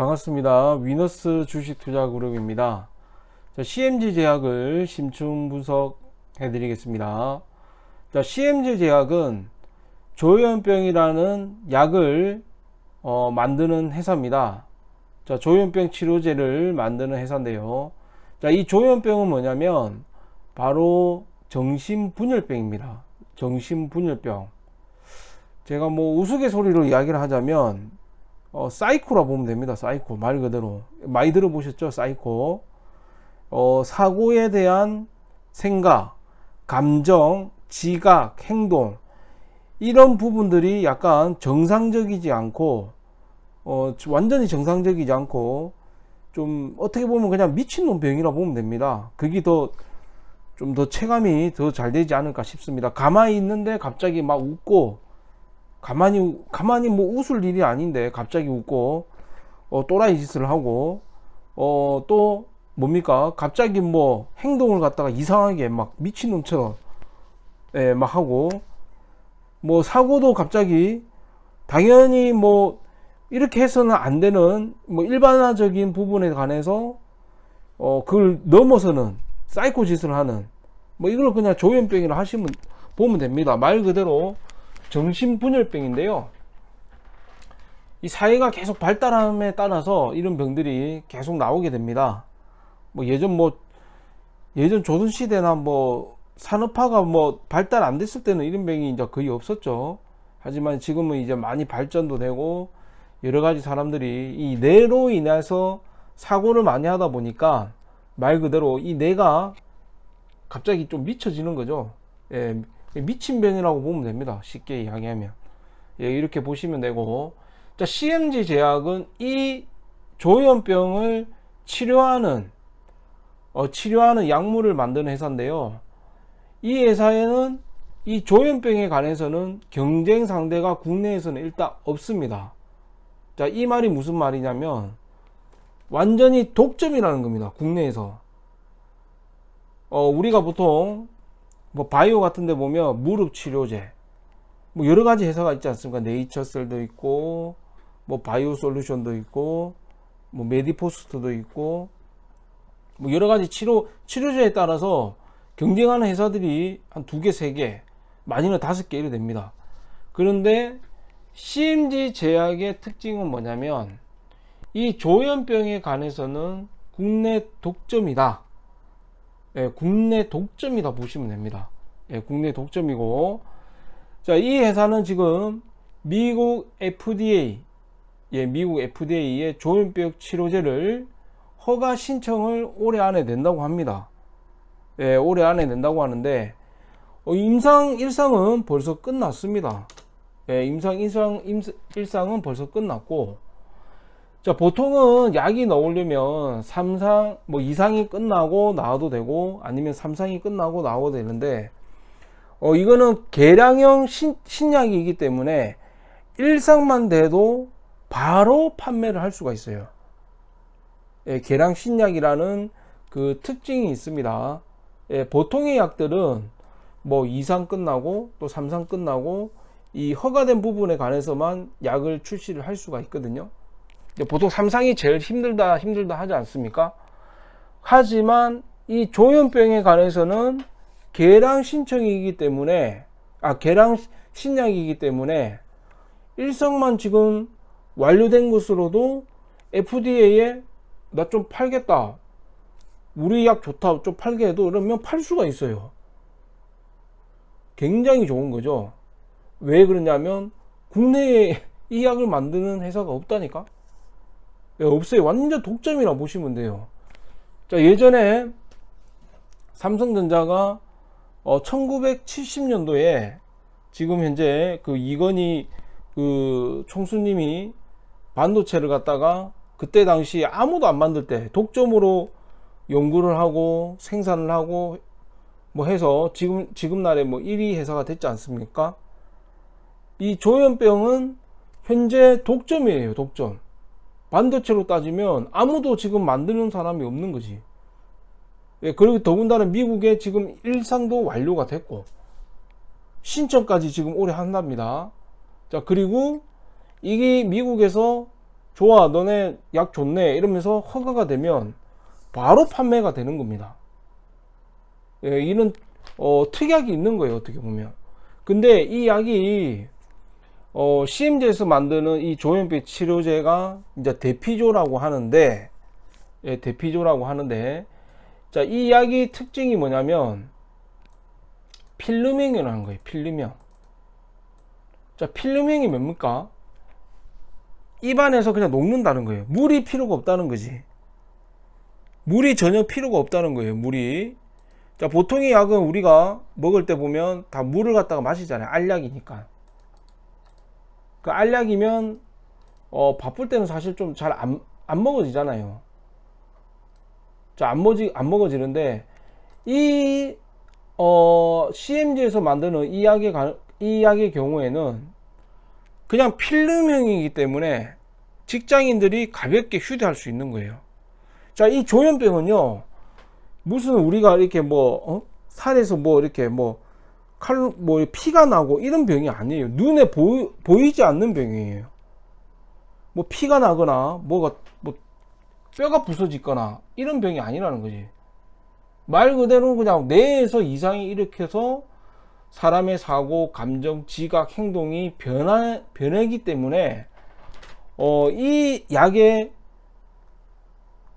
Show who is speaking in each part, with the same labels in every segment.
Speaker 1: 반갑습니다. 위너스 주식투자그룹입니다. 자, CMG 제약을 심층 분석해 드리겠습니다. 자, CMG 제약은 조현병이라는 약을 어, 만드는 회사입니다. 자, 조현병 치료제를 만드는 회사인데요. 자, 이 조현병은 뭐냐면 바로 정신분열병입니다. 정신분열병. 제가 뭐 우스갯소리로 이야기를 하자면 어, 사이코라 보면 됩니다. 사이코 말 그대로 많이 들어보셨죠? 사이코 어, 사고에 대한 생각, 감정, 지각, 행동 이런 부분들이 약간 정상적이지 않고 어, 완전히 정상적이지 않고 좀 어떻게 보면 그냥 미친놈 병이라 보면 됩니다. 그게 더 좀 더 체감이 더 잘 되지 않을까 싶습니다. 가만히 있는데 갑자기 막 웃고 가만히 가만히 뭐 웃을 일이 아닌데 갑자기 웃고 어, 또라이 짓을 하고 어, 또 뭡니까? 갑자기 뭐 행동을 갖다가 이상하게 막 미친놈처럼 예, 막 하고 뭐 사고도 갑자기 당연히 뭐 이렇게 해서는 안 되는 뭐 일반화적인 부분에 관해서 어 그걸 넘어서는 사이코 짓을 하는 뭐 이걸 그냥 조현병이라 하시면 보면 됩니다. 말 그대로 정신분열병인데요. 이 사회가 계속 발달함에 따라서 이런 병들이 계속 나오게 됩니다. 뭐 예전 뭐 예전 조선 시대나 뭐 산업화가 뭐 발달 안 됐을 때는 이런 병이 이제 거의 없었죠. 하지만 지금은 이제 많이 발전도 되고 여러 가지 사람들이 이 뇌로 인해서 사고를 많이 하다 보니까 말 그대로 이 뇌가 갑자기 좀 미쳐지는 거죠. 예, 미친 병이라고 보면 됩니다. 쉽게 이야기하면. 예, 이렇게 보시면 되고. 자, CMG 제약은 이 조현병을 치료하는, 어, 치료하는 약물을 만드는 회사인데요. 이 회사에는 이 조현병에 관해서는 경쟁 상대가 국내에서는 일단 없습니다. 자, 이 말이 무슨 말이냐면, 완전히 독점이라는 겁니다. 국내에서. 어, 우리가 보통 뭐 바이오 같은 데 보면 무릎 치료제 뭐 여러 가지 회사가 있지 않습니까 네이처셀도 있고 뭐 바이오 솔루션도 있고 뭐 메디포스트도 있고 뭐 여러 가지 치료 치료제에 따라서 경쟁하는 회사들이 한 두 개, 세 개, 많이는 다섯 개 이래 됩니다. 그런데 CMG 제약의 특징은 뭐냐면 이 조현병에 관해서는 국내 독점이다. 예, 국내 독점이다 보시면 됩니다. 예, 국내 독점이고 자, 이 회사는 지금 미국 FDA 예, 미국 FDA의 조현병 치료제를 허가 신청을 올해 안에 낸다고 합니다. 예, 올해 안에 낸다고 하는데 어, 임상 일상은 벌써 끝났습니다. 예, 임상 일상 일상은 벌써 끝났고 자, 보통은 약이 나오려면 3상, 뭐 2상이 끝나고 나와도 되고 아니면 3상이 끝나고 나와도 되는데 어, 이거는 계량형 신, 신약이기 때문에 1상만 돼도 바로 판매를 할 수가 있어요. 예, 계량 신약이라는 그 특징이 있습니다. 예, 보통의 약들은 뭐 2상 끝나고 또 3상 끝나고 이 허가된 부분에 관해서만 약을 출시를 할 수가 있거든요. 보통 삼상이 제일 힘들다 힘들다 하지 않습니까? 하지만 이 조현병에 관해서는 계량 신청이기 때문에 아 계량 신약이기 때문에 일성만 지금 완료된 것으로도 FDA에 나 좀 팔겠다 우리 약 좋다 좀 팔게 해도 그러면 팔 수가 있어요. 굉장히 좋은 거죠. 왜 그러냐면 국내에 이 약을 만드는 회사가 없다니까 예, 없어요. 완전 독점이라 보시면 돼요. 자, 예전에 삼성전자가 어, 1970년도에 지금 현재 그 이건희 그 총수님이 반도체를 갖다가 그때 당시 아무도 안 만들 때 독점으로 연구를 하고 생산을 하고 뭐 해서 지금 지금 날에 뭐 1위 회사가 됐지 않습니까? 이 조현병은 현재 독점이에요, 독점. 반도체로 따지면 아무도 지금 만드는 사람이 없는 거지. 예, 그리고 더군다나 미국에 지금 일상도 완료가 됐고, 신청까지 지금 올해 한답니다. 자, 그리고 이게 미국에서 좋아, 너네 약 좋네. 이러면서 허가가 되면 바로 판매가 되는 겁니다. 예, 이런 어, 특약이 있는 거예요, 어떻게 보면. 근데 이 약이 어, CM제에서 만드는 이 조현병 치료제가 이제 대피조라고 하는데, 예, 대피조라고 하는데, 자, 이 약이 특징이 뭐냐면, 필름형이라는 거예요, 필름형. 자, 필름형이 뭡니까? 입안에서 그냥 녹는다는 거예요. 물이 필요가 없다는 거지. 물이 전혀 필요가 없다는 거예요, 물이. 자, 보통의 약은 우리가 먹을 때 보면 다 물을 갖다가 마시잖아요. 알약이니까. 그 알약이면 어, 바쁠 때는 사실 좀 잘 안 안 먹어지잖아요. 자, 안 먹지 안 먹어지는데 이 어, CMG에서 만드는 이 약의 가- 이 약의 경우에는 그냥 필름형이기 때문에 직장인들이 가볍게 휴대할 수 있는 거예요. 자, 이 조현병은요. 무슨 우리가 이렇게 뭐 어? 살에서 뭐 이렇게 뭐 칼, 뭐 피가 나고 이런 병이 아니에요. 눈에 보이, 보이지 않는 병이에요. 뭐 피가 나거나 뭐가 뭐 뼈가 부서지거나 이런 병이 아니라는 거지. 말 그대로 그냥 뇌에서 이상이 일으켜서 사람의 사고, 감정, 지각, 행동이 변화, 변하기 때문에 어, 이 약에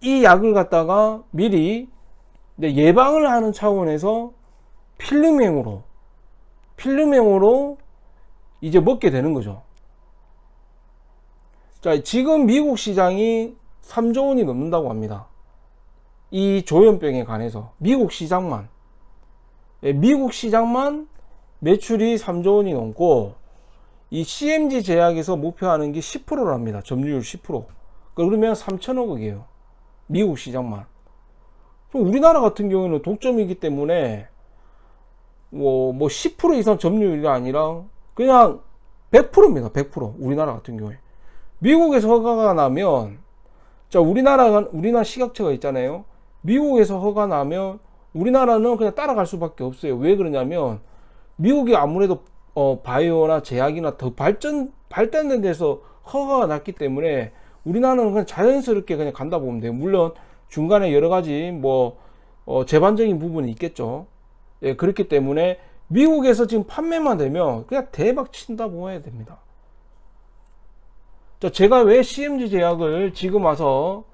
Speaker 1: 이 약을 갖다가 미리 예방을 하는 차원에서 필름형으로 필름형으로 이제 먹게 되는 거죠. 자, 지금 미국 시장이 3조 원이 넘는다고 합니다. 이 조현병에 관해서 미국 시장만 예, 미국 시장만 매출이 3조 원이 넘고 이 CMG 제약에서 목표하는 게 10%랍니다. 점유율 10%. 그러면 3천억이에요. 미국 시장만. 우리나라 같은 경우에는 독점이기 때문에 뭐, 뭐 10% 이상 점유율이 아니라 그냥 100%입니다. 100%. 우리나라 같은 경우에. 미국에서 허가가 나면 자, 우리나라가 우리나라 시각처가 있잖아요. 미국에서 허가 나면 우리나라는 그냥 따라갈 수밖에 없어요. 왜 그러냐면 미국이 아무래도 어, 바이오나 제약이나 더 발전 발달된 데서 허가가 났기 때문에 우리나라는 그냥 자연스럽게 그냥 간다 보면 돼요. 물론 중간에 여러 가지 뭐 어, 제반적인 부분이 있겠죠. 예, 그렇기 때문에 미국에서 지금 판매만 되면 그냥 대박 친다 보아야 됩니다. 자, 제가 왜 CMG 제약을 지금 와서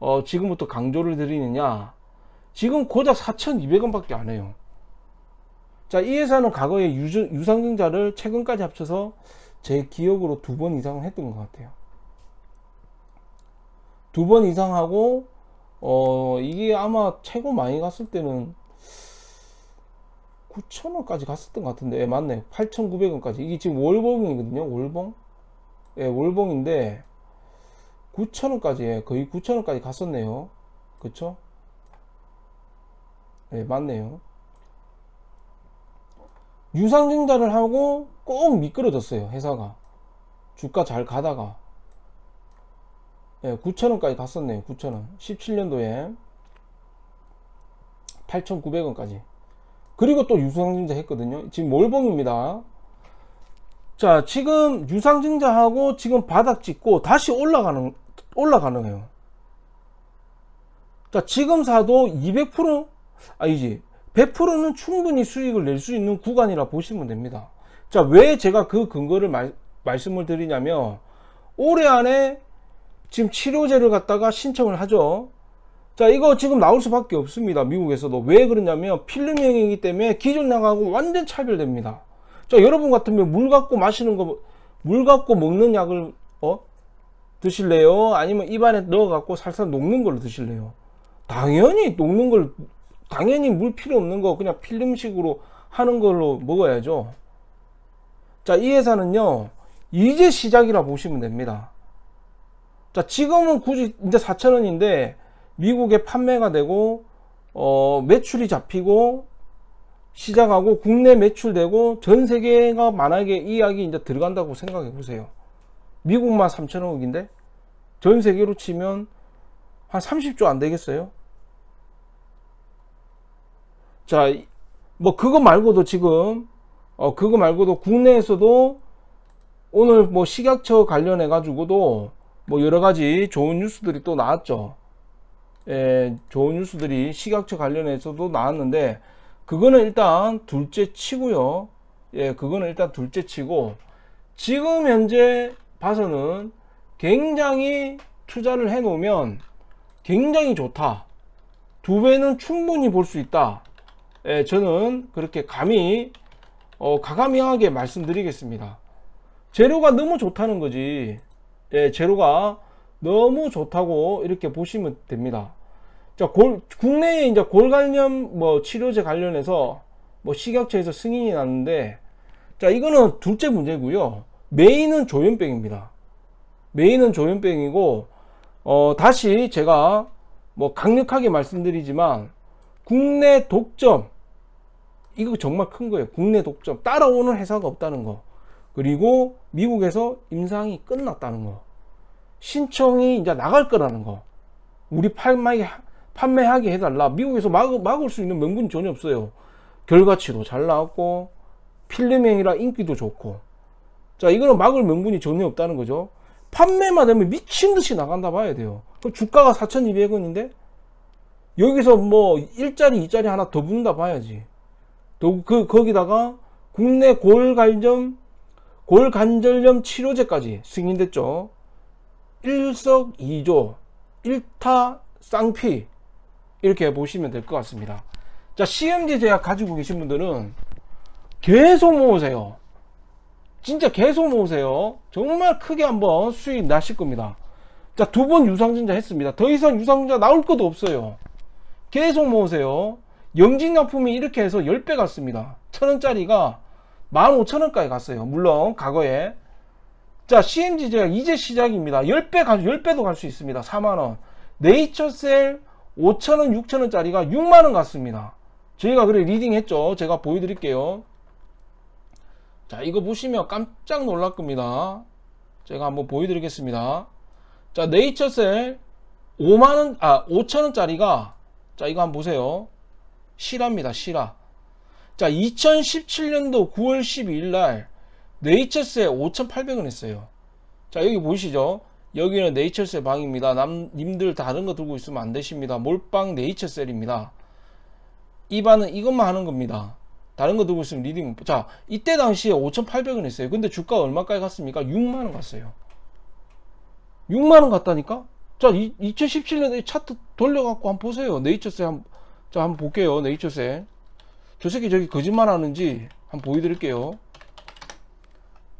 Speaker 1: 어, 지금부터 강조를 드리느냐? 지금 고작 4,200원밖에 안 해요. 자, 이 회사는 과거에 유, 유상증자를 최근까지 합쳐서 제 기억으로 두 번 이상 했던 것 같아요. 두 번 이상 하고, 어, 이게 아마 최고 많이 갔을 때는 9,000원까지 갔었던 것 같은데, 예, 맞네. 8,900원까지. 이게 지금 월봉이거든요, 월봉? 예, 월봉인데, 9,000원까지, 예, 거의 9,000원까지 갔었네요. 그쵸? 예, 맞네요. 유상증자를 하고 꼭 미끄러졌어요, 회사가. 주가 잘 가다가. 예, 9,000원까지 갔었네요, 9,000원. 17년도에 8,900원까지. 그리고 또 유상증자 했거든요. 지금 월봉입니다. 자, 지금 유상증자하고 지금 바닥 찍고 다시 올라가는, 올라가는 거예요. 자, 지금 사도 200%? 아니지. 100%는 충분히 수익을 낼 수 있는 구간이라 보시면 됩니다. 자, 왜 제가 그 근거를 말, 말씀을 드리냐면, 올해 안에 지금 치료제를 갖다가 신청을 하죠. 자, 이거 지금 나올 수밖에 없습니다. 미국에서도. 왜 그러냐면, 필름형이기 때문에 기존 약하고 완전 차별됩니다. 자, 여러분 같으면 물 갖고 마시는 거, 물 갖고 먹는 약을, 어? 드실래요? 아니면 입안에 넣어 갖고 살살 녹는 걸로 드실래요? 당연히 녹는 걸 당연히 물 필요 없는 거 그냥 필름식으로 하는 걸로 먹어야죠. 자, 이 회사는요, 이제 시작이라 보시면 됩니다. 자, 지금은 굳이 이제 4,000원인데, 미국에 판매가 되고, 어, 매출이 잡히고, 시작하고, 국내 매출되고, 전 세계가 만약에 이 약이 이제 들어간다고 생각해 보세요. 미국만 3,000억인데, 전 세계로 치면 한 30조 안 되겠어요? 자, 뭐 그거 말고도 지금 어 그거 말고도 국내에서도 오늘 뭐 식약처 관련해 가지고도 뭐 여러 가지 좋은 뉴스들이 또 나왔죠. 예, 좋은 뉴스들이 식약처 관련해서도 나왔는데 그거는 일단 둘째 치고요. 예, 그거는 일단 둘째 치고 지금 현재 봐서는 굉장히 투자를 해 놓으면 굉장히 좋다. 두 배는 충분히 볼 수 있다. 예, 저는 그렇게 감히 어, 가감이하게 말씀드리겠습니다. 재료가 너무 좋다는 거지. 예, 재료가 너무 좋다고 이렇게 보시면 됩니다. 자, 골, 국내에 이제 골간염 뭐 치료제 관련해서 뭐 식약처에서 승인이 났는데, 자, 이거는 둘째 문제고요. 메인은 조현병입니다. 메인은 조현병이고, 어, 다시 제가 뭐 강력하게 말씀드리지만, 국내 독점, 이거 정말 큰 거예요. 국내 독점. 따라오는 회사가 없다는 거. 그리고 미국에서 임상이 끝났다는 거. 신청이 이제 나갈 거라는 거. 우리 판매하게, 판매하게 해달라. 미국에서 막, 막을 수 있는 명분이 전혀 없어요. 결과치도 잘 나왔고, 필름행이라 인기도 좋고. 자, 이거는 막을 명분이 전혀 없다는 거죠. 판매만 되면 미친 듯이 나간다 봐야 돼요. 그럼 주가가 4,200원인데? 여기서 뭐 1짜리, 2짜리 하나 더 붙는다 봐야지. 또 그, 거기다가 국내 골간염, 골관절염 치료제까지 승인됐죠. 일석이조, 일타 쌍피 이렇게 보시면 될 것 같습니다. 자, CMG 제약 가지고 계신 분들은 계속 모으세요. 진짜 계속 모으세요. 정말 크게 한번 수익 나실 겁니다. 자, 두 번 유상증자 했습니다. 더 이상 유상증자 나올 것도 없어요. 계속 모으세요. 영진약품이 이렇게 해서 10배 갔습니다. 천원짜리가 15,000원까지 갔어요. 물론, 과거에. 자, CMG 제가 이제 시작입니다. 10배 가, 10배도 갈 수 있습니다. 4만원. 네이처셀 5,000원, 6,000원짜리가 6만원 갔습니다. 저희가 그래 리딩 했죠. 제가 보여드릴게요. 자, 이거 보시면 깜짝 놀랄 겁니다. 제가 한번 보여드리겠습니다. 자, 네이처셀 5만원, 아, 5천원짜리가, 자, 이거 한번 보세요. 실화입니다, 실화. 자, 2017년도 9월 12일 날, 네이처셀 5,800원 했어요. 자, 여기 보이시죠? 여기는 네이처셀 방입니다. 남, 님들 다른 거 들고 있으면 안 되십니다. 몰빵 네이처셀입니다. 이 반은 이것만 하는 겁니다. 다른 거 들고 있으면 리딩. 자, 이때 당시에 5,800원 했어요. 근데 주가가 얼마까지 갔습니까? 6만원 갔어요. 6만원 갔다니까? 자, 2017년에 차트 돌려갖고 한번 보세요. 네이처셀 한, 자, 한번 볼게요. 네이처셀. 저 새끼 저기 거짓말 하는지 한번 보여드릴게요.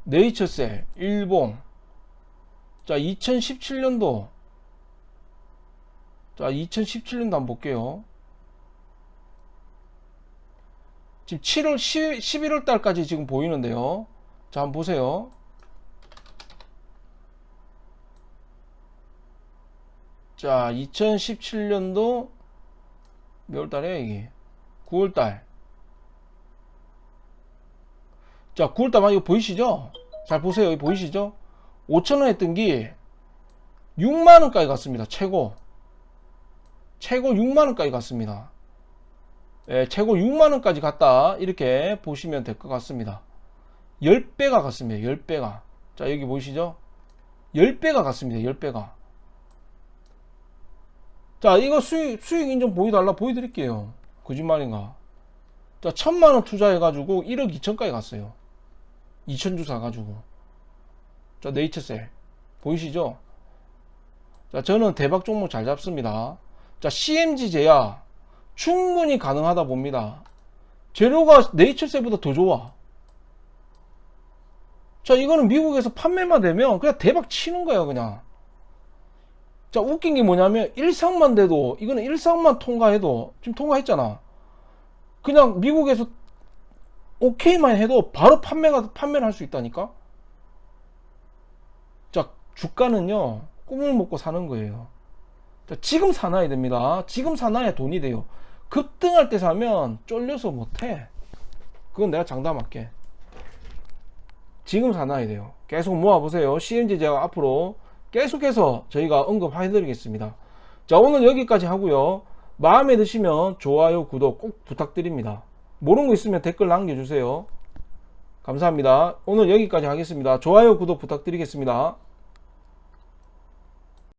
Speaker 1: 네이처셀, 일봉. 자, 2017년도. 자, 2017년도 한번 볼게요. 지금 7월 10, 11월 달까지 지금 보이는데요. 자, 한번 보세요. 자, 2017년도 몇 월 달에 이게? 9월 달. 자, 9월 달 이거 보이시죠? 잘 보세요. 여기 보이시죠? 5천원 했던 게 6만원까지 갔습니다. 최고. 최고 6만원까지 갔습니다. 예, 최고 6만원까지 갔다. 이렇게 보시면 될 것 같습니다. 10배가 갔습니다. 10배가. 자, 여기 보이시죠? 10배가 갔습니다. 10배가. 자, 이거 수익, 수익 인정 보여달라 보여드릴게요. 거짓말인가. 자, 천만원 투자해가지고 1억 2천까지 갔어요. 2천 주 사가지고. 자, 네이처셀. 보이시죠? 자, 저는 대박 종목 잘 잡습니다. 자, CMG 제야 충분히 가능하다 봅니다. 재료가 네이처셀보다 더 좋아. 자, 이거는 미국에서 판매만 되면 그냥 대박 치는 거야, 그냥. 자, 웃긴 게 뭐냐면, 일상만 돼도, 이거는 일상만 통과해도, 지금 통과했잖아. 그냥 미국에서 오케이만 해도 바로 판매가, 판매를 할 수 있다니까? 자, 주가는요, 꿈을 먹고 사는 거예요. 자, 지금 사놔야 됩니다. 지금 사놔야 돈이 돼요. 급등할 때 사면 쫄려서 못 해. 그건 내가 장담할게. 지금 사놔야 돼요. 계속 모아보세요. CMG 제가 앞으로 계속해서 저희가 언급해드리겠습니다. 자, 오늘 여기까지 하고요. 마음에 드시면 좋아요, 구독 꼭 부탁드립니다. 모르는 거 있으면 댓글 남겨주세요. 감사합니다. 오늘 여기까지 하겠습니다. 좋아요, 구독 부탁드리겠습니다.